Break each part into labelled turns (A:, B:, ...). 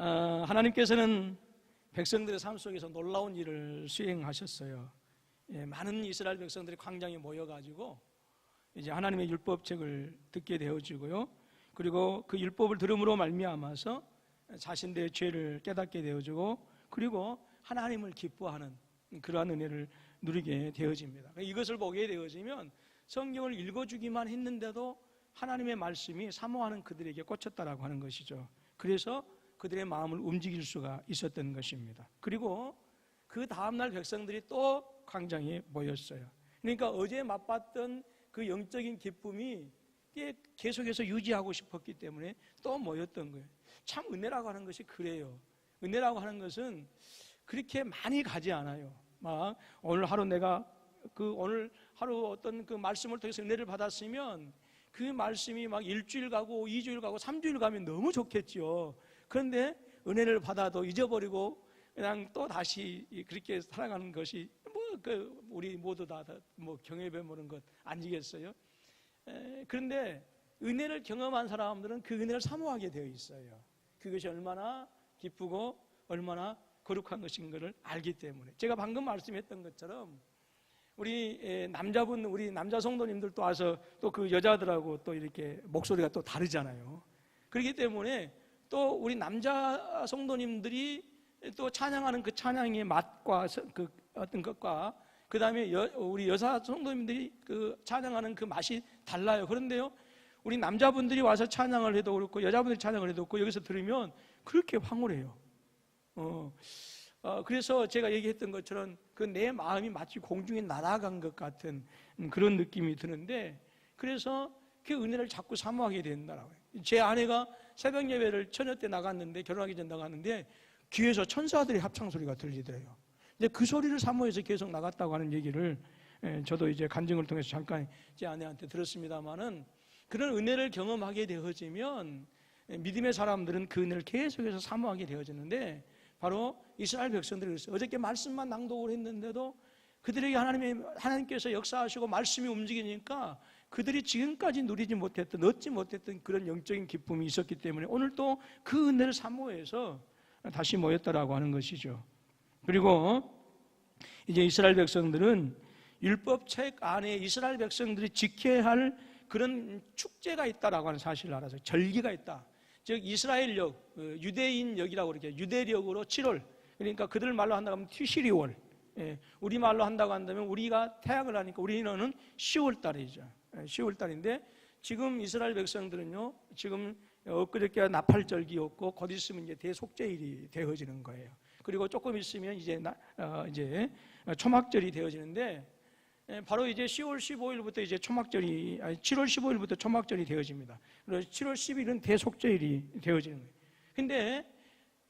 A: 어, 하나님께서는 백성들의 삶 속에서 놀라운 일을 수행하셨어요. 예, 많은 이스라엘 백성들이 광장에 모여가지고 이제 하나님의 율법책을 듣게 되어지고요. 그리고 그 율법을 들음으로 말미암아서 자신들의 죄를 깨닫게 되어지고 그리고 하나님을 기뻐하는 그러한 은혜를 누리게 되어집니다. 이것을 보게 되어지면 성경을 읽어주기만 했는데도 하나님의 말씀이 사모하는 그들에게 꽂혔다라고 하는 것이죠. 그래서 그들의 마음을 움직일 수가 있었던 것입니다. 그리고 그 다음날 백성들이 또 광장에 모였어요. 그러니까 어제 맛봤던 그 영적인 기쁨이 계속해서 유지하고 싶었기 때문에 또 모였던 거예요. 참 은혜라고 하는 것이 그래요. 은혜라고 하는 것은 그렇게 많이 가지 않아요. 막 오늘 하루 내가 그 오늘 하루 어떤 그 말씀을 통해서 은혜를 받았으면 그 말씀이 막 일주일 가고 이주일 가고 삼주일 가면 너무 좋겠죠. 그런데 은혜를 받아도 잊어버리고 그냥 또 다시 그렇게 살아가는 것이 뭐 그 우리 모두 다 뭐 경험해 보는 것 아니겠어요? 그런데 은혜를 경험한 사람들은 그 은혜를 사모하게 되어 있어요. 그것이 얼마나 기쁘고 얼마나 거룩한 것인 것을 알기 때문에 제가 방금 말씀했던 것처럼 우리 남자분 우리 남자 성도님들도 와서 또 그 여자들하고 또 이렇게 목소리가 또 다르잖아요. 그렇기 때문에 또 우리 남자 성도님들이 또 찬양하는 그 찬양의 맛과 그 어떤 것과 그 다음에 우리 여사 성도님들이 그 찬양하는 그 맛이 달라요. 그런데요, 우리 남자분들이 와서 찬양을 해도 그렇고 여자분들이 찬양을 해도 그렇고 여기서 들으면 그렇게 황홀해요. 어, 어, 그래서 제가 얘기했던 것처럼 그 내 마음이 마치 공중에 날아간 것 같은 그런 느낌이 드는데 그래서 그 은혜를 자꾸 사모하게 된다라고요. 제 아내가 새벽 예배를 처녀 때 나갔는데 결혼하기 전 나갔는데 귀에서 천사들의 합창 소리가 들리더래요. 근데 그 소리를 사모해서 계속 나갔다고 하는 얘기를 예, 저도 이제 간증을 통해서 잠깐 제 아내한테 들었습니다만은 그런 은혜를 경험하게 되어지면 믿음의 사람들은 그 은혜를 계속해서 사모하게 되어지는데 바로 이스라엘 백성들이 그랬어요. 어저께 말씀만 낭독을 했는데도 그들에게 하나님의, 하나님께서 역사하시고 말씀이 움직이니까 그들이 지금까지 누리지 못했던, 얻지 못했던 그런 영적인 기쁨이 있었기 때문에 오늘 또그 은혜를 사모해서 다시 모였다라고 하는 것이죠. 그리고 이제 이스라엘 백성들은 율법책 안에 이스라엘 백성들이 지켜야 할 그런 축제가 있다라고 하는 사실을 알아서 절기가 있다. 즉 이스라엘역, 어, 유대인역이라고 그러죠. 유대력으로 7월. 그러니까 그들 말로 한다고 하면 티시리월. 예, 우리 말로 한다고 한다면 우리가 태양을 하니까 우리는 10월 달이죠. 10월 예, 달인데 지금 이스라엘 백성들은요. 지금 엊그저께 나팔절기였고 곧 있으면 이제 대속제일이 되어지는 거예요. 그리고 조금 있으면 이제 나, 어, 이제 초막절이 되어지는데 예, 바로 이제 10월 15일부터 이제 초막절이 아니 7월 15일부터 초막절이 되어집니다. 그래서 7월 10일은 대속절이 되어지는 거예요. 근데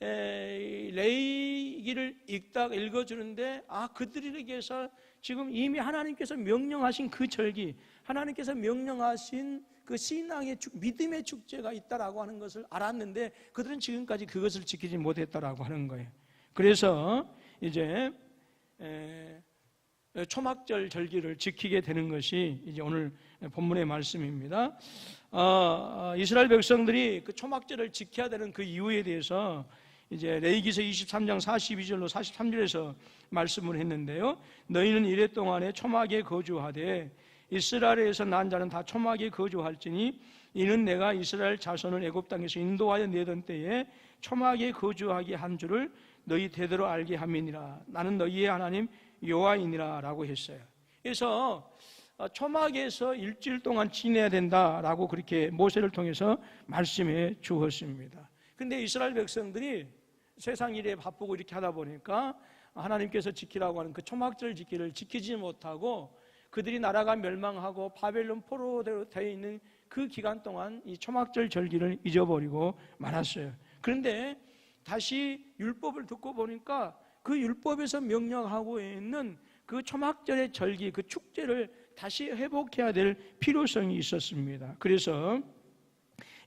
A: 에, 레이기를 읽다 읽어주는데 아 그들에게서 지금 이미 하나님께서 명령하신 그 절기, 하나님께서 명령하신 그 신앙의 축, 믿음의 축제가 있다라고 하는 것을 알았는데 그들은 지금까지 그것을 지키지 못했다라고 하는 거예요. 그래서 이제 에, 초막절 절기를 지키게 되는 것이 이제 오늘 본문의 말씀입니다. 어, 이스라엘 백성들이 그 초막절을 지켜야 되는 그 이유에 대해서 이제 레이기서 23장 42절로 43절에서 말씀을 했는데요. 너희는 이래 동안에 초막에 거주하되 이스라엘에서 난 자는 다 초막에 거주할지니 이는 내가 이스라엘 자손을 애굽 땅에서 인도하여 내던 때에 초막에 거주하게 한 줄을 너희 대대로 알게 함이니라. 나는 너희의 하나님 여호와이니라라고 했어요. 그래서 어, 초막에서 일주일 동안 지내야 된다라고 그렇게 모세를 통해서 말씀해 주었습니다. 근데 이스라엘 백성들이 세상 일에 바쁘고 이렇게 하다 보니까 하나님께서 지키라고 하는 그 초막절 지키를 지키지 못하고 그들이 나라가 멸망하고 바벨론 포로대로 되어 있는 그 기간 동안 이 초막절 절기를 잊어버리고 말았어요. 그런데 다시 율법을 듣고 보니까 그 율법에서 명령하고 있는 그 초막절의 절기, 그 축제를 다시 회복해야 될 필요성이 있었습니다. 그래서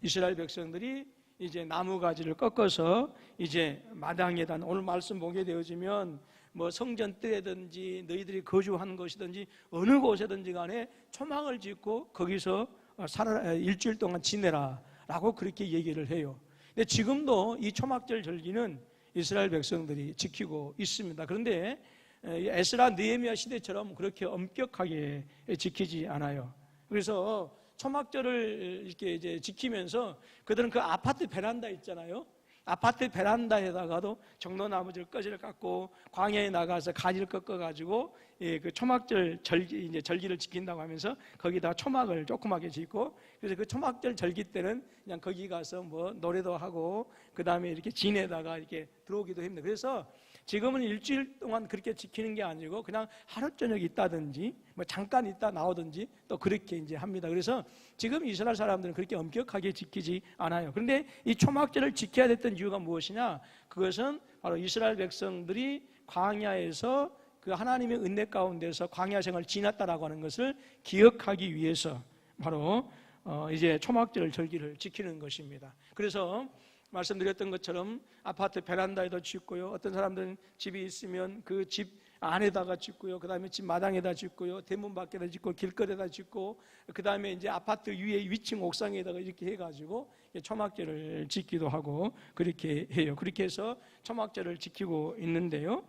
A: 이스라엘 백성들이 이제 나무 가지를 꺾어서 이제 마당에다 오늘 말씀 보게 되어지면 뭐 성전 뜰에든지 너희들이 거주한 것이든지 어느 곳에든지 간에 초막을 짓고 거기서 살아 일주일 동안 지내라라고 그렇게 얘기를 해요. 근데 지금도 이 초막절 절기는 이스라엘 백성들이 지키고 있습니다. 그런데 에스라 느헤미야 시대처럼 그렇게 엄격하게 지키지 않아요. 그래서 초막절을 이렇게 이제 지키면서 그들은 그 아파트 베란다 있잖아요. 아파트 베란다에다가도 정로나무들 꺼지를 깎고 광야에 나가서 가지를 꺾어가지고 예, 그 초막절 절기 이제 절기를 지킨다고 하면서 거기다 초막을 조그맣게 짓고 그래서 그 초막절 절기 때는 그냥 거기 가서 뭐 노래도 하고 그 다음에 이렇게 진에다가 이렇게 들어오기도 합니다. 그래서 지금은 일주일 동안 그렇게 지키는 게 아니고 그냥 하루 저녁 있다든지 뭐 잠깐 있다 나오든지 또 그렇게 이제 합니다. 그래서 지금 이스라엘 사람들은 그렇게 엄격하게 지키지 않아요. 그런데 이 초막절을 지켜야 됐던 이유가 무엇이냐? 그것은 바로 이스라엘 백성들이 광야에서 그 하나님의 은혜 가운데서 광야 생을 지났다라고 하는 것을 기억하기 위해서 바로 어 이제 초막절 절기를 지키는 것입니다. 그래서 말씀드렸던 것처럼 아파트 베란다에도 짓고요. 어떤 사람들은 집이 있으면 그 집 안에다가 짓고요. 그 다음에 집 마당에다 짓고요. 대문 밖에다 짓고 길거리에다 짓고 그 다음에 이제 아파트 위에 위층 옥상에다가 이렇게 해가지고 초막절을 짓기도 하고 그렇게 해요. 그렇게 해서 초막절을 지키고 있는데요.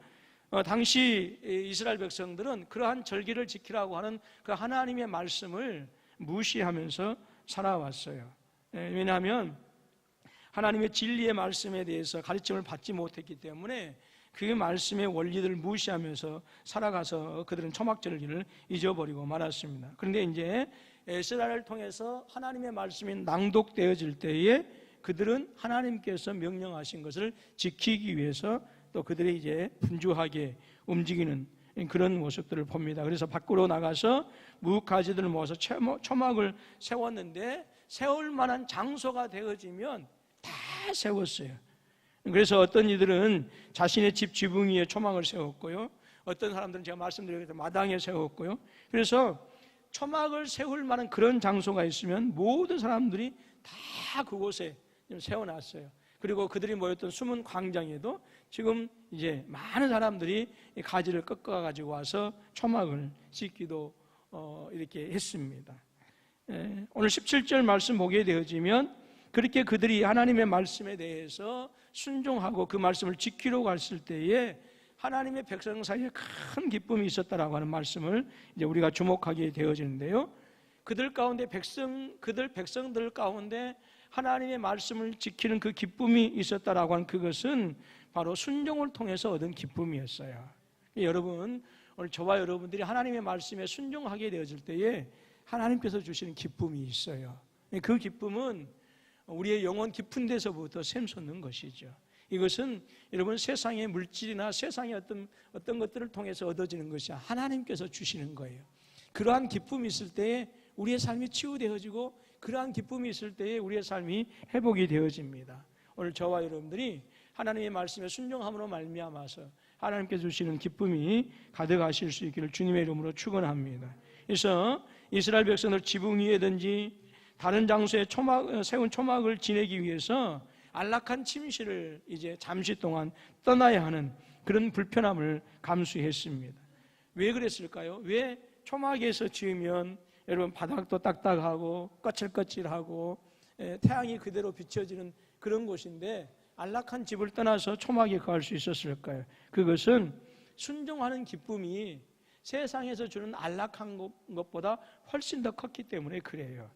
A: 어, 당시 이스라엘 백성들은 그러한 절기를 지키라고 하는 그 하나님의 말씀을 무시하면서 살아왔어요. 예, 왜냐하면 하나님의 진리의 말씀에 대해서 가르침을 받지 못했기 때문에 그 말씀의 원리들을 무시하면서 살아가서 그들은 초막절기를 잊어버리고 말았습니다. 그런데 이제 에스라를 통해서 하나님의 말씀이 낭독되어질 때에 그들은 하나님께서 명령하신 것을 지키기 위해서 또 그들이 이제 분주하게 움직이는 그런 모습들을 봅니다. 그래서 밖으로 나가서 무가지들을 모아서 초막을 세웠는데 세울 만한 장소가 되어지면 다 세웠어요. 그래서 어떤 이들은 자신의 집 지붕 위에 초막을 세웠고요. 어떤 사람들은 제가 말씀드렸듯이 마당에 세웠고요. 그래서 초막을 세울 만한 그런 장소가 있으면 모든 사람들이 다 그곳에 세워놨어요. 그리고 그들이 모였던 숨은 광장에도 지금 이제 많은 사람들이 가지를 꺾어 가지고 와서 초막을 씻기도 어, 이렇게 했습니다. 예, 오늘 17절 말씀 보게 되어지면 그렇게 그들이 하나님의 말씀에 대해서 순종하고 그 말씀을 지키러 갔을 때에 하나님의 백성 사이에 큰 기쁨이 있었다라고 하는 말씀을 이제 우리가 주목하게 되어지는데요. 그들 가운데 백성 그들 백성들 가운데 하나님의 말씀을 지키는 그 기쁨이 있었다라고 하는 그것은 바로 순종을 통해서 얻은 기쁨이었어요. 여러분 오늘 저와 여러분들이 하나님의 말씀에 순종하게 되어질 때에 하나님께서 주시는 기쁨이 있어요. 그 기쁨은 우리의 영혼 깊은 데서부터 샘솟는 것이죠. 이것은 여러분 세상의 물질이나 세상의 어떤 어떤 것들을 통해서 얻어지는 것이 하나님께서 주시는 거예요. 그러한 기쁨이 있을 때에 우리의 삶이 치유되어지고 그러한 기쁨이 있을 때에 우리의 삶이 회복이 되어집니다. 오늘 저와 여러분들이 하나님의 말씀에 순종함으로 말미암아서 하나님께 주시는 기쁨이 가득하실 수 있기를 주님의 이름으로 축원합니다. 그래서 이스라엘 백성들 지붕 위에든지 다른 장소에 초막, 세운 초막을 지내기 위해서 안락한 침실을 이제 잠시 동안 떠나야 하는 그런 불편함을 감수했습니다. 왜 그랬을까요? 왜 초막에서 지으면 여러분 바닥도 딱딱하고 거칠거칠하고 예, 태양이 그대로 비춰지는 그런 곳인데 안락한 집을 떠나서 초막에 갈수 있었을까요? 그것은 순종하는 기쁨이 세상에서 주는 안락한 것보다 훨씬 더 컸기 때문에 그래요.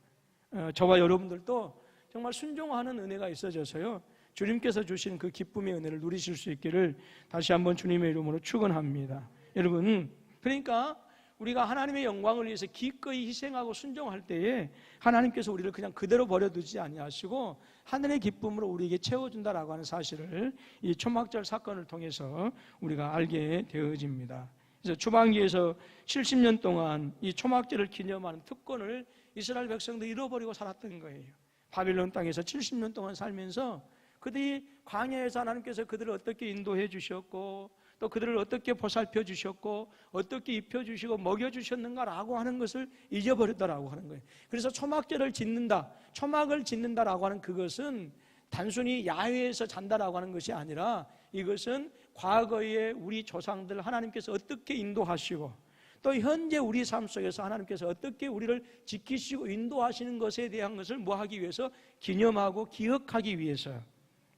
A: 어, 저와 여러분들도 정말 순종하는 은혜가 있어져서요. 주님께서 주신 그 기쁨의 은혜를 누리실 수 있기를 다시 한번 주님의 이름으로 축원합니다. 여러분, 그러니까 우리가 하나님의 영광을 위해서 기꺼이 희생하고 순종할 때에 하나님께서 우리를 그냥 그대로 버려두지 아니하시고 하늘의 기쁨으로 우리에게 채워준다라고 하는 사실을 이 초막절 사건을 통해서 우리가 알게 되어집니다. 그래서 초반기에서 70년 동안 이 초막절을 기념하는 특권을 이스라엘 백성들이 잃어버리고 살았던 거예요. 바빌론 땅에서 70년 동안 살면서 그들이 광야에서 하나님께서 그들을 어떻게 인도해 주셨고 또 그들을 어떻게 보살펴 주셨고 어떻게 입혀 주시고 먹여 주셨는가라고 하는 것을 잊어버렸다라고 하는 거예요. 그래서 초막절을 짓는다, 초막을 짓는다라고 하는 그것은 단순히 야외에서 잔다라고 하는 것이 아니라 이것은 과거에 우리 조상들 하나님께서 어떻게 인도하시고 또 현재 우리 삶 속에서 하나님께서 어떻게 우리를 지키시고 인도하시는 것에 대한 것을 뭐 하기 위해서 기념하고 기억하기 위해서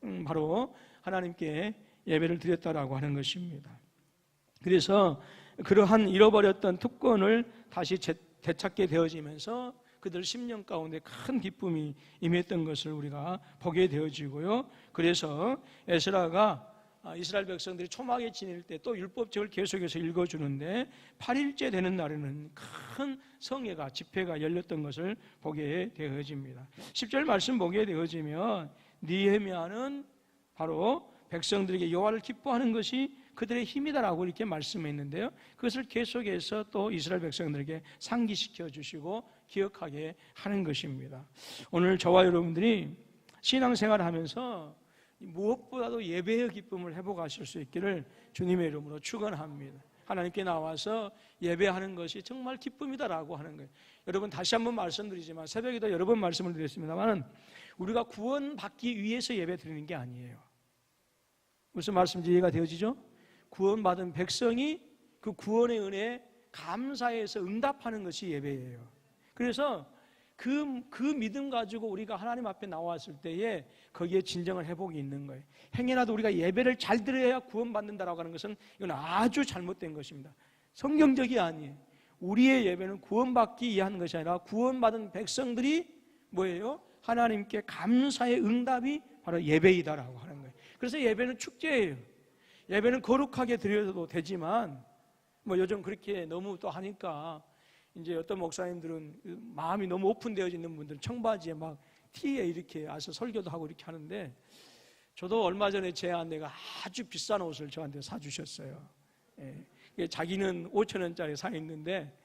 A: 음, 바로 하나님께 예배를 드렸다라고 하는 것입니다. 그래서 그러한 잃어버렸던 특권을 다시 되찾게 되어지면서 그들 10년 가운데 큰 기쁨이 임했던 것을 우리가 보게 되어지고요. 그래서 에스라가 아, 이스라엘 백성들이 초막에 지낼 때 또 율법책을 계속해서 읽어주는데 8일째 되는 날에는 큰 성회가 집회가 열렸던 것을 보게 되어집니다. 10절 말씀 보게 되어지면 니헤미야는 바로 백성들에게 여호와를 기뻐하는 것이 그들의 힘이다라고 이렇게 말씀했는데요. 그것을 계속해서 또 이스라엘 백성들에게 상기시켜 주시고 기억하게 하는 것입니다. 오늘 저와 여러분들이 신앙생활 하면서 무엇보다도 예배의 기쁨을 회복하실 수 있기를 주님의 이름으로 축원합니다. 하나님께 나와서 예배하는 것이 정말 기쁨이다라고 하는 거예요. 여러분 다시 한번 말씀드리지만 새벽에도 여러 번 말씀을 드렸습니다만 우리가 구원받기 위해서 예배 드리는 게 아니에요. 무슨 말씀인지 이해가 되어지죠? 구원받은 백성이 그 구원의 은혜에 감사해서 응답하는 것이 예배예요. 그래서 그, 그 믿음 가지고 우리가 하나님 앞에 나왔을 때에 거기에 진정한 회복이 있는 거예요. 행여라도 우리가 예배를 잘 드려야 구원받는다라고 하는 것은 이건 아주 잘못된 것입니다. 성경적이 아니에요. 우리의 예배는 구원받기 위한 것이 아니라 구원받은 백성들이 뭐예요? 하나님께 감사의 응답이 바로 예배이다라고 하는 거예요. 그래서 예배는 축제예요. 예배는 거룩하게 드려도 되지만 뭐 요즘 그렇게 너무 또 하니까 이제 어떤 목사님들은 마음이 너무 오픈되어 있는 분들은 청바지에 막 티에 이렇게 와서 설교도 하고 이렇게 하는데 저도 얼마 전에 제 아내가 아주 비싼 옷을 저한테 사주셨어요. 예. 자기는 5천 원짜리 사 있는데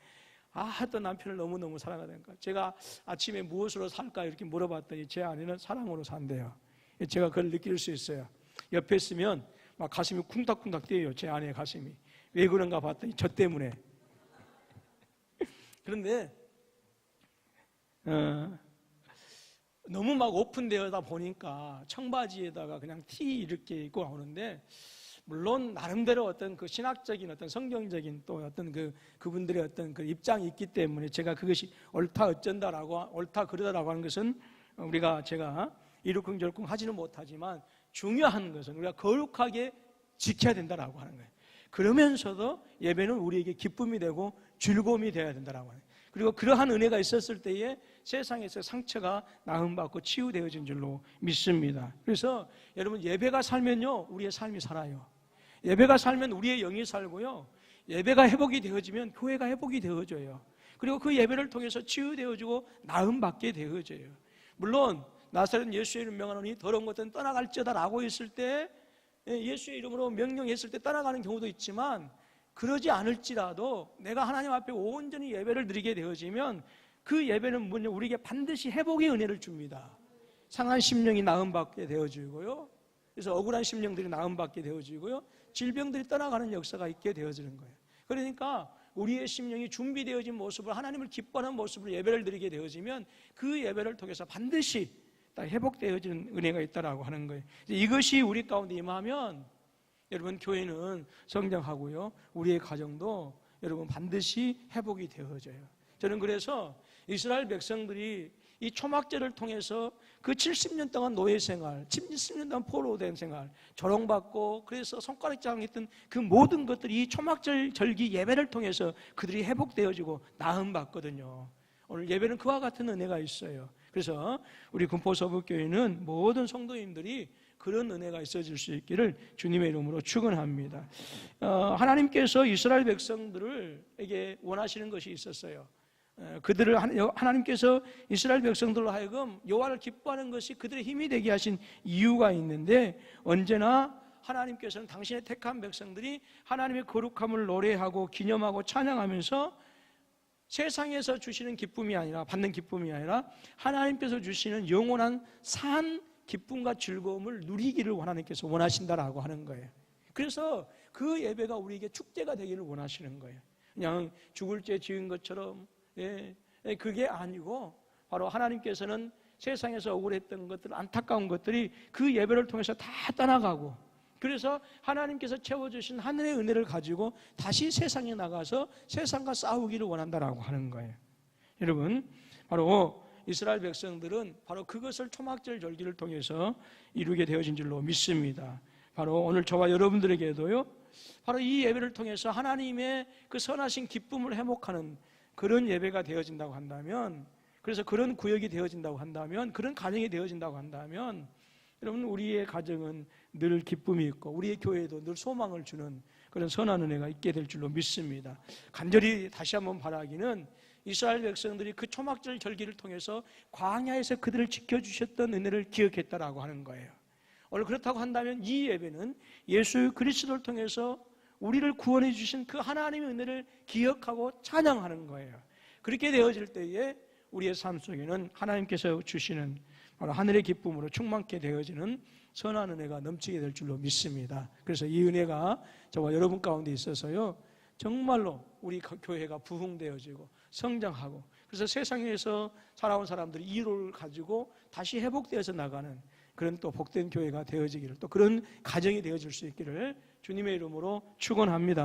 A: 아, 또 남편을 너무너무 사랑하니까 제가 아침에 무엇으로 살까 이렇게 물어봤더니 제 아내는 사랑으로 산대요. 제가 그걸 느낄 수 있어요. 옆에 있으면 막 가슴이 쿵닥쿵닥 뛰어요. 제 아내의 가슴이. 왜 그런가 봤더니 저 때문에. 그런데 어, 너무 막 오픈되어다 보니까 청바지에다가 그냥 티 이렇게 입고 나오는데 물론 나름대로 어떤 그 신학적인 어떤 성경적인 또 어떤 그 그분들의 어떤 그 입장이 있기 때문에 제가 그것이 옳다 어쩐다라고 옳다 그러다라고 하는 것은 우리가 제가 이루쿵절쿵 하지는 못하지만 중요한 것은 우리가 거룩하게 지켜야 된다라고 하는 거예요. 그러면서도 예배는 우리에게 기쁨이 되고 즐거움이 되어야 된다라고 하는. 그리고 그러한 은혜가 있었을 때에 세상에서 상처가 나음받고 치유되어진 줄로 믿습니다. 그래서 여러분 예배가 살면요 우리의 삶이 살아요. 예배가 살면 우리의 영이 살고요. 예배가 회복이 되어지면 교회가 회복이 되어져요. 그리고 그 예배를 통해서 치유되어지고 나음받게 되어져요. 물론 나사렛 예수의 이름 명하노니 더러운 것들은 떠나갈지어다라고 했을 때 예, 예수의 이름으로 명령했을 때 떠나가는 경우도 있지만 그러지 않을지라도 내가 하나님 앞에 온전히 예배를 드리게 되어지면 그 예배는 뭐냐 우리에게 반드시 회복의 은혜를 줍니다. 상한 심령이 나음받게 되어지고요. 그래서 억울한 심령들이 나음받게 되어지고요. 질병들이 떠나가는 역사가 있게 되어지는 거예요. 그러니까 우리의 심령이 준비되어진 모습을 하나님을 기뻐하는 모습으로 예배를 드리게 되어지면 그 예배를 통해서 반드시 회복되어지는 은혜가 있다라고 하는 거예요. 이것이 우리 가운데 임하면 여러분 교회는 성장하고요. 우리의 가정도 여러분 반드시 회복이 되어져요. 저는 그래서 이스라엘 백성들이 이 초막절을 통해서 그 70년 동안 노예 생활, 70년 동안 포로된 생활, 조롱받고 그래서 손가락 장했던 그 모든 것들이 이 초막절 절기 예배를 통해서 그들이 회복되어지고 나음 받거든요. 오늘 예배는 그와 같은 은혜가 있어요. 그래서 우리 군포서북교회는 모든 성도님들이 그런 은혜가 있어질 수 있기를 주님의 이름으로 축원합니다. 어, 하나님께서 이스라엘 백성들을에게 원하시는 것이 있었어요. 어, 그들을 하나님께서 이스라엘 백성들로 하여금 여호와를 기뻐하는 것이 그들의 힘이 되게 하신 이유가 있는데 언제나 하나님께서는 당신의 택한 백성들이 하나님의 거룩함을 노래하고 기념하고 찬양하면서 세상에서 주시는 기쁨이 아니라 받는 기쁨이 아니라 하나님께서 주시는 영원한 산 기쁨과 즐거움을 누리기를 하나님께서 원하신다라고 하는 거예요. 그래서 그 예배가 우리에게 축제가 되기를 원하시는 거예요. 그냥 죽을 죄 지은 것처럼 예, 예, 그게 아니고 바로 하나님께서는 세상에서 억울했던 것들, 안타까운 것들이 그 예배를 통해서 다 떠나가고 그래서 하나님께서 채워주신 하늘의 은혜를 가지고 다시 세상에 나가서 세상과 싸우기를 원한다라고 하는 거예요. 여러분, 바로 이스라엘 백성들은 바로 그것을 초막절 절기를 통해서 이루게 되어진 줄로 믿습니다. 바로 오늘 저와 여러분들에게도요. 바로 이 예배를 통해서 하나님의 그 선하신 기쁨을 회복하는 그런 예배가 되어진다고 한다면 그래서 그런 구역이 되어진다고 한다면 그런 가정이 되어진다고 한다면 여러분 우리의 가정은 늘 기쁨이 있고 우리의 교회도 늘 소망을 주는 그런 선한 은혜가 있게 될 줄로 믿습니다. 간절히 다시 한번 바라기는 이스라엘 백성들이 그 초막절 절기를 통해서 광야에서 그들을 지켜주셨던 은혜를 기억했다라고 하는 거예요. 오늘 그렇다고 한다면 이 예배는 예수 그리스도를 통해서 우리를 구원해 주신 그 하나님의 은혜를 기억하고 찬양하는 거예요. 그렇게 되어질 때에 우리의 삶 속에는 하나님께서 주시는 바로 하늘의 기쁨으로 충만케 되어지는 선한 은혜가 넘치게 될 줄로 믿습니다. 그래서 이 은혜가 저와 여러분 가운데 있어서요. 정말로 우리 교회가 부흥되어지고 성장하고 그래서 세상에서 살아온 사람들이 이로를 가지고 다시 회복되어서 나가는 그런 또 복된 교회가 되어지기를 또 그런 가정이 되어질 수 있기를 주님의 이름으로 축원합니다.